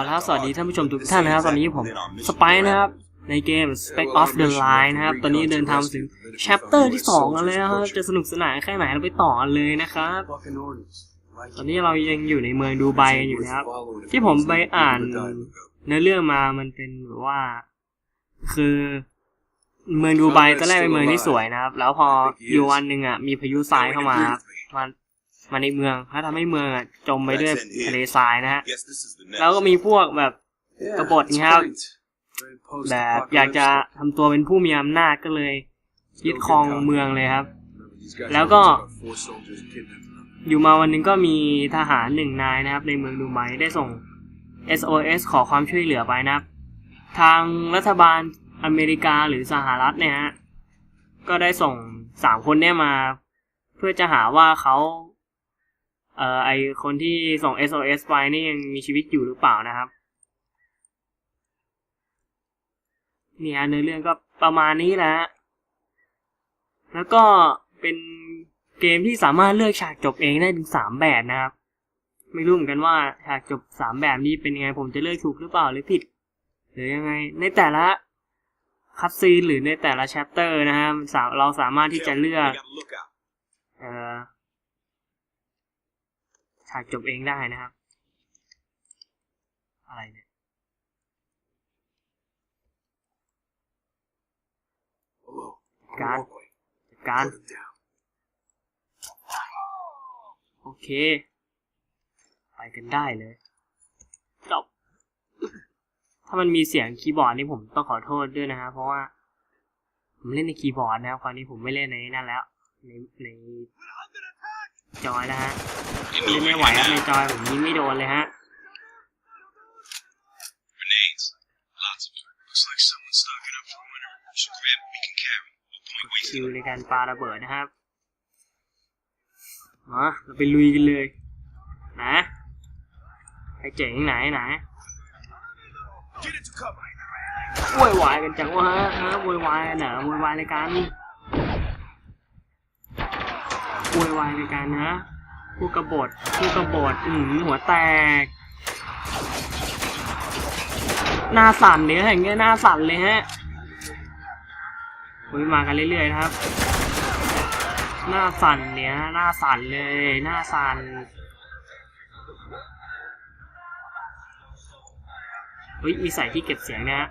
เอาละครับ สวัสดีท่านผู้ชมทุกท่านนะครับ ตอนนี้ผมสไปร์นะครับ ในเกม Spec of the Line นะครับ ตอนนี้เดินทางมาถึง chapter ที่2กันเลยนะครับ จะสนุกสนานแค่ไหนเราไปต่อกันเลยนะครับ ตอนนี้เรายังอยู่ในเมืองดูไบกันอยู่นะครับ ที่ผมไปอ่านเนื้อเรื่องมามันเป็นแบบว่า คือเมืองดูไบตอนแรกเป็นเมืองที่สวยนะครับ แล้วพออยู่วันหนึ่งอะมีพายุทรายเข้ามาครับมา มาในเมืองถ้าทำให้เมืองอะจมไปด้วยทะเลทรายนะฮะแล้วก็มีพวกแบบกบฏนะครับแบบอยากจะทำตัวเป็นผู้มีอำนาจก็เลยยึดครองเมืองเลยครับ แล้วก็อยู่มาวันหนึงก็มีทหารหนึ่งนายนะครับ ในเมืองดูไบได้ส่ง SOS ขอความช่วยเหลือไปนะครับ ทางรัฐบาลอเมริกาหรือสหรัฐเนี่ยฮะก็ได้ส่งสามคนเนี่ยมา เพื่อจะหาว่าเขา เอ่อไอคนที่ส่ง SOS ไปนี่ยังมีชีวิตอยู่หรือเปล่านะครับเนี่ยเนื้อเรื่องก็ประมาณนี้แหละฮะแล้วก็เป็นเกมที่สามารถเลือกฉากจบเองได้ถึงสามแบบนะครับ ไม่รู้เหมือนกันว่าฉากจบสามแบบนี้เป็นยังไงผมจะเลือกถูกหรือเปล่าหรือผิด หรือยังไง ในแต่ละคัตซีนหรือในแต่ละแชปเตอร์นะฮะสาเราสามารถที่จะเลือกเอ่อ ฉากจบเองได้นะครับ อะไรเนี่ย การการ โอเค ไปกันได้เลยจบถ้ามันมีเสียงคีย์บอร์ดนี่ผมต้องขอโทษด้วยนะฮะเพราะว่า ผมเล่นในคีย์บอร์ดนะครับคราวนี้ผมไม่เล่นในนั่นแล้ว ในใน จอยนะฮะเล่นไม่ไหวครับในจอยผมยิงไม่โดนเลยฮะ Grenades. Lots of them. Looks like someone's stocking up for winter. Should grab what we can carry. No point คิ wasting วในการปาระเบิดนะครับมาเราไปลุยกันเลยนะไอเจ๋งไหนไหน Get into cover. โวยวายกันจังวะฮะฮะโวยวายกันเหรอโวยวายในการ โวยวายในการนะผู้กบฏผู้กบฏอืมหัวแตก หน้าสั่นเนี่ยอย่างเงี้ยหน้าสั่นเลยฮะโอ้ยมากันเรื่อยๆนะครับ หน้าสั่นเนี่ยหน้าสั่นเลย หน้าสั่นเฮ้ยมีใส่ที่เก็บเสียงนะฮะ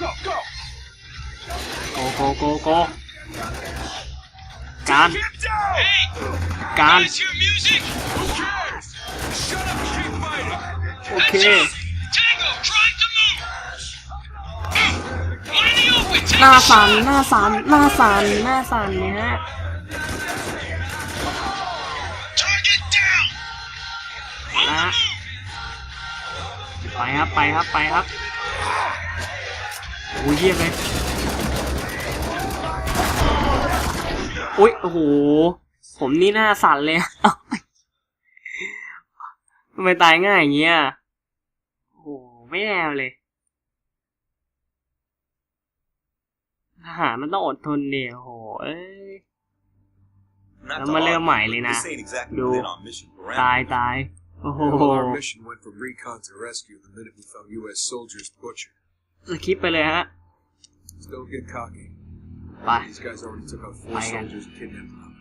go, go. โกโกโกโกการ Get down. Hey. การ Guys hear music? Who cares? Shut up. Keep fighting. โอเค Tango, try to move. One in the open. หน้าสันหน้าสันหน้าสันหน้าสันเนี่ยฮะ Target down. ไปครับไปครับไปครับโอ้ยเยี่ยมเลยอุ้ยโอ้โหผมนี่หน้าสั่นเลยเอ้าทำไมตายง่ายอย่างเงี้ยโอ้โหไม่แนวเลยทหารมันต้องอดทนเดียวโอ้โหเอ้ย Not Nó to mới leo argue, mày but lên this à. ain't exactly Đồ. lit on mission for ตาย animals. ตาย โอ้โห Well, our mission went from recon to rescue the minute we found U.S. soldiers butchered. สคิปไปเลยฮะ Just don't get cocky. Bye. These guys already took out four Bye again. soldiers and kidnapped them.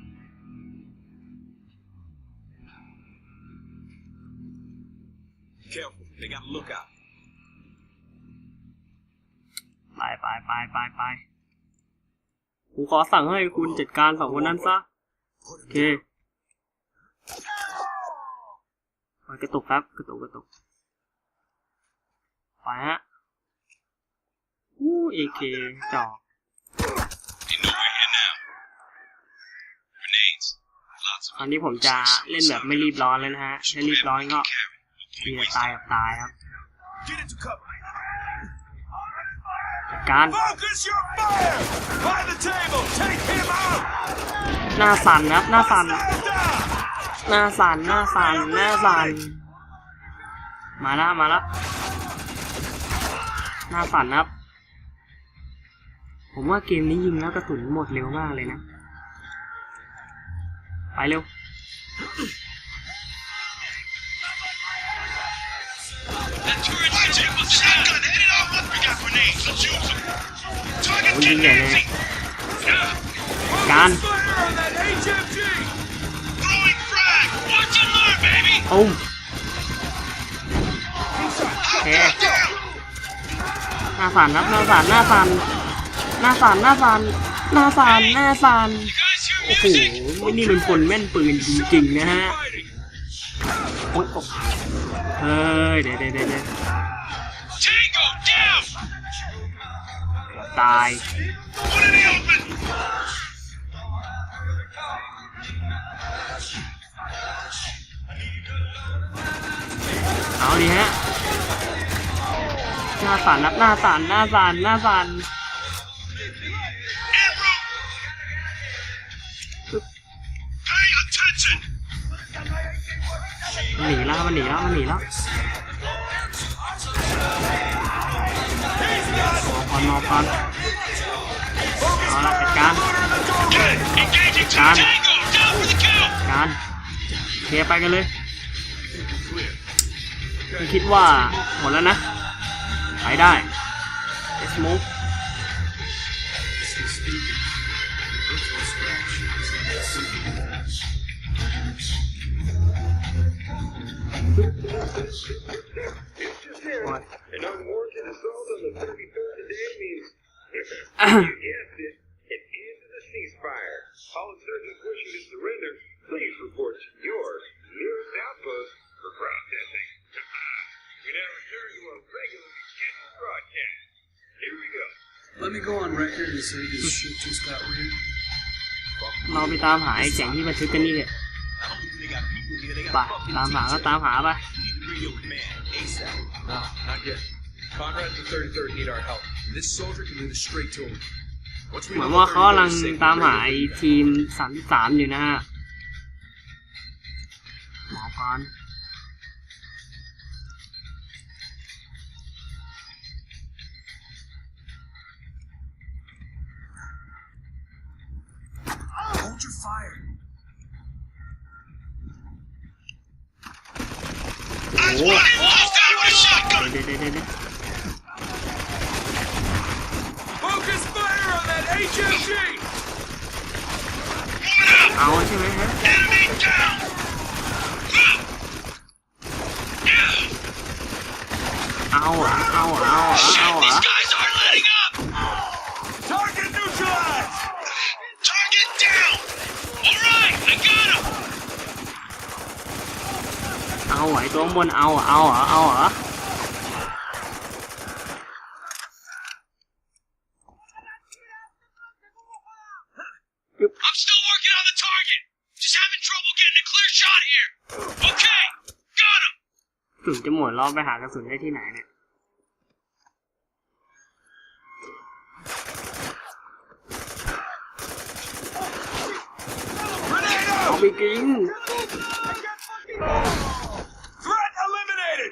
Careful, they got a lookout. ไปไปไปไปไปกูขอสั่งให้คุณจัดการสองคนนั้นซะ โอเคไป กระตุกครับ กระตุกกระตุกไปฮะอู้เอเคจอก They know we're here now. Grenades. Lots of ตอนนี้ผมจะเล่นแบบไม่รีบร้อนเลยนะฮะถ้ารีบร้อนก็มีแต่ตายกับตายครับจัดการหน้าสั่นครับหน้าสั่น Stand down! หน้าสันหน้าสันหน้าสันมาล้วมาล้วหน้าสันครับ ผมว่าเกมนี้ยิงแล้วกระสุนหมดเร็วมากเลยนะ ไปเร็วโอ้ยยิงใหญ่เลยการ learn, baby. ปุ้มเคหน้าสั่นครับหน้าสั่นหน้าสั่นหน้าสั่นหน้าสั่นหน้าสั่นหน้าสั่นโอ้โหนี่มันคนแม่นปืนจริงๆนะฮะโอ๊ยเฮ้ยเดี๋ยวเดี๋ยวเดี๋ยวตาย เอาดิฮะ หน้าสั่นนับหน้าสั่นหน้าสั่นหน้าสั่นมันหนีแล้วมันหนีแล้วมันหนีแล้วมองก่อนมองก่อนเอาละจัดการ Get it. Engaging two Done. Tango. Down for the kill. การเคลียร์ไปกันเลย คิดว่า หมดแล้วนะไปได้ Let's move What? An unwarranted assault on the 33rd today means, you guessed it, an end to the ceasefire. All insurgents wishing to surrender, please report to your nearest outpost for processing. we now return to our regularly scheduled broadcast. Here we go. Let me go on record and say this shit just got weird. เราไปตามหาไอ้เสียงที่บันทึกกันนี่เลยไปตามหาก็ตามหาไป Radio command. ASAP. No, not yet. Conrad and the 33rd need our help. This soldier can lead us straight to him. Once we เหมือน know ว่า the เขากำลัง 33rd is safe, ตาม we're หา ready ไอ้ to go. ทีมสามสามอยู่นะฮะหมอก่อน Hold your fire. Eyes wide. Lost out with a shotgun. เดี๋ยวเดี๋ยวเดี๋ยวเดี๋ยว Focus fire on that HMG! Moving out. เอาใช่ไหมฮะ Enemy down. Yeah. เอาเหรอเอาเหรอเอาเหรอเอา Shit, เหรอ these guys aren't letting up. Target neutralized! Target down. All right, I got him. เอาไหวตัวข้าง บนเอาเหรอเอาเหรอเอาเหรอ I'm still working on the target. Just having trouble getting a clear shot here. Okay, got him. ถึงจะหมดรอบไปหากระสุนได้ที่ไหนเนี่ย เอาไปกิน Threat eliminated!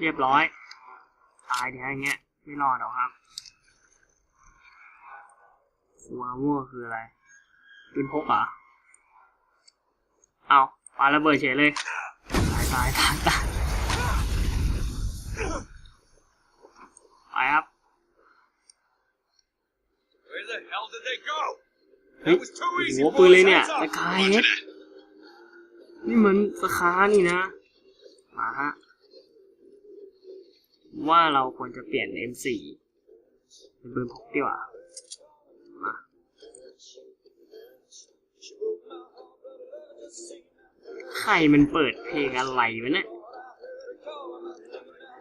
เรียบร้อย ตายเดี๋ยวอย่างเงี้ย ไม่รอดหรอกครับหัวมั่วคืออะไรปืนพกเหรอเอาปาระเบิดเฉยเลย ตายตายตายตายไปครับ Where the hell did they go? เฮ้ย That was too โอ้ easy, โหปืนเลย boys. เนี่ย Heads ตะ up. กายเฮ็ดนี่มันสคานี่นะ มาฮะ ว่าเราควรจะเปลี่ยน M4 เป็นปืนพกดีกว่ามาใครมันเปิดเพลงอะไรวะเนี่ย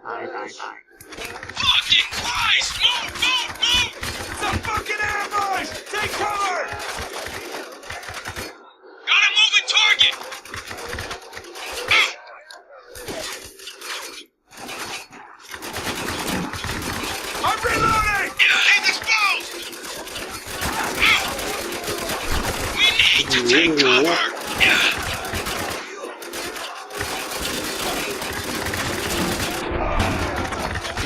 ตายตายตาย Got a moving target. I'm reloading! Enemy exposed. Take cover!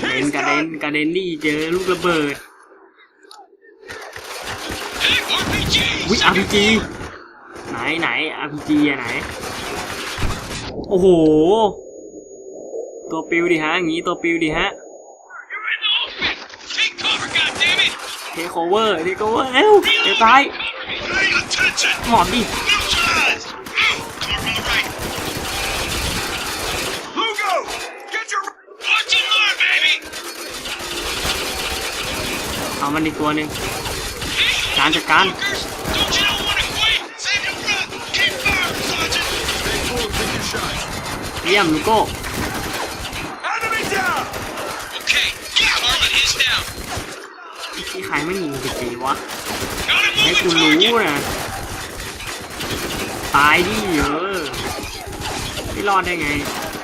กระเด็นกรเด็นกระเด็นนี่เจอลูกระเบิด RPG! วิ RPG ไหนไหน RPG อะไหน โอ้โห ตัวปิวดิฮะอย่างงี้ตัวปิวดิฮะ เทคโอเวอร์เทคโอเวอร์เร็วเดี๋ยวตาย Hey, attention! หมอบดิ Neutralized! Move! Cover from the right! Lugo! Get your... Watch and learn, baby! เอามันอีกตัวหนึ่ง Hey, you การจัดการ motherfuckers! Don't you not want to quit? Save your breath! Keep firm, Sergeant! Stay cool, take your shot. เยี่ยมลูโก้ ที่ใครไม่ยิงสิตีวะให้กูรู้นะตายดิเออไม่รอดได้ไง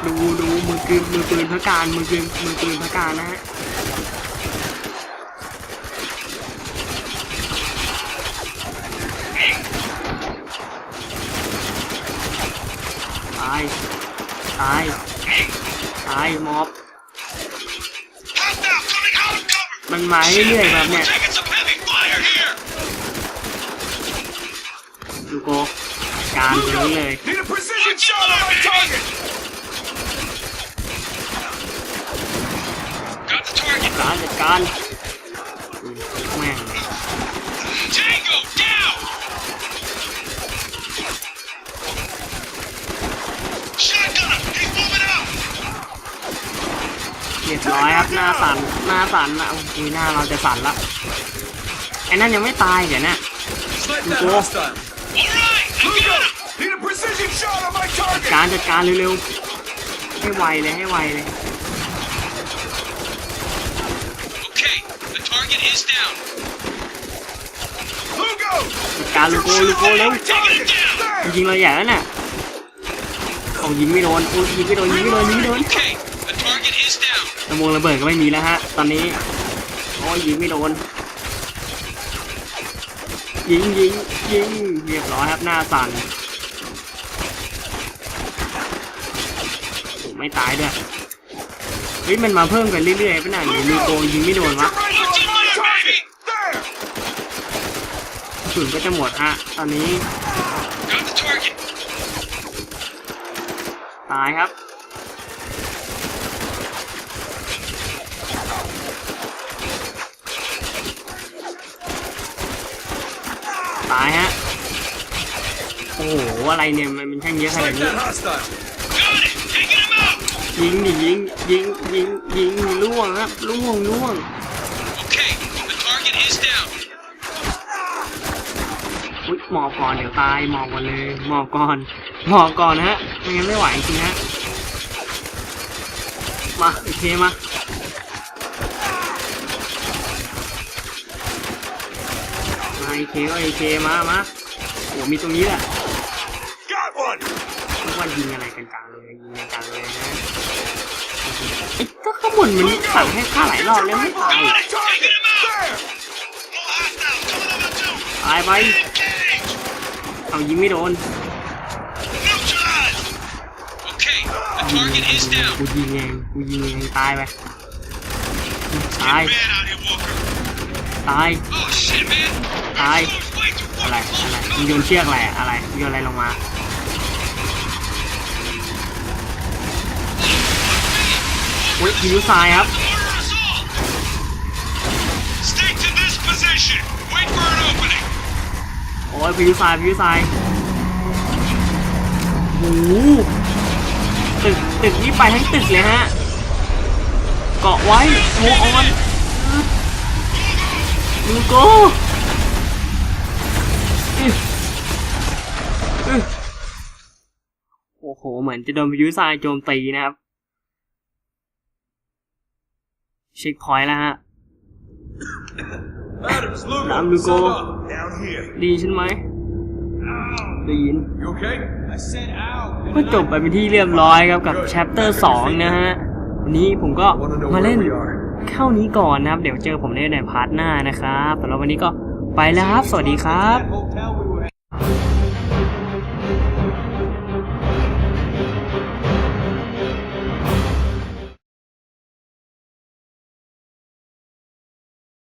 ดูดูมือปืนมือปืนพระการมือปืนมือปืนพระการนะฮะตายตายตายมอบ มันมาเรื่อยๆแบบเนี้ย We're taking some heavy fire here! ลูโกการตรงนี้เลย Need a precision shot on my target! Got the target! การจัดการอืมแม่ง เรียบร้อยครับหน้าสั่นหน้าสั่นละโอ้ยหน้าเราจะสั่นละไอ้นั่นยังไม่ตายเดี๋ยวนะ Snipe that Lugo. hostile. Alright! I got Lugo! him! Need a precision shot on my target! การจัดการเร็วๆให้ไวเลยให้ไวเลย Okay, the target is down. Lugo! จัดการลูโกลูโกเร็ว Target! ยิงเราใหญ่แล้วน่ะเอายิงไม่โดนโอ้ยยิงไม่โดนยิงไม่โดนยิงไม่โดน Okay, the target is down. ระมงระเบิดก็ไม่มีแล้วฮะ ตอนนี้โอ้ยยิงไม่โดน ยิงยิงยิงเรียบร้อยครับหน้าสั่นโอ้ไม่ตายด้วยเฮ้ยมันมาเพิ่มกันเรื่อยๆปะน่ะหรือลูโกยิงไม่โดน Your วะ rifle Watch on it my there, target! baby! There! กระสุนก็จะหมดฮะตอนนี้ Got the target. ตายครับ ตายฮะ โอ้โหอะไรเนี่ยมันมันช่างเยอะขนาด Snipe นี้ that hostile. Got it! Taking him out! ยิงดิยิงยิงยิงยิงล่วงครับล่วงล่วง Okay, the target is down. อุ้ยหมอบก่อนเดี๋ยวตายหมอบก่อนเลยหมอบก่อนหมอบก่อนนะฮะไม่งั้นไม่ไหวจริงฮะมาโอเคมามาโอเคก็โอเคมามาโอ้มีตรงนี้แหละ Got one! ทุก วันยิงอะไรกันกลางเลยยิงกันกลางเลยนะไอ้ก็ข้างบนมันสั่งให้ฆ่าหลายรอบแล้วไม่ตาย Got it! Taking him out! There! No hostiles coming over too! ตายไป Engage! เอายิงไม่โดน Neutralized! Okay, the target is down. กูยิงเองกูยิงเองตายไปตาย Bad out here, Walker. ตาย Oh shit, man! Aye. That floor's way too อะไร fucking อะไร close. มึงโยนเชือกอะไรอะอะไรมึงโยนอะไรลงมา อุ้ยยิงลูกทรายครับ Order us all! Stay to this position. Wait for an opening. โอ้ยพายุทรายพายุทรายโอ้โหตึกตึกนี้ไปทั้งตึกเลยฮะ เกาะไว้โมออนลูโก้อื้ออื้อโอ้โห เหมือนจะโดนพายุทรายโจมตีนะครับ เช็คพอยต์แล้วฮะ Adams, Lugo. Nam Lugo. sum up. Down here. ดีใช่ไหมได้ยิน You okay? I said ow! ก็จบไปเป็นที่เรียบร้อยครับกับ chapter 2นะฮะ วันนี้ผมก็ Wanna know มาเล่น where we are? เข้านี้ก่อนนะครับ เดี๋ยวเจอผมได้ในพาร์ทหน้านะครับแต่แล้ววันนี้ก็ไปแล้วครับ สวัสดีครับ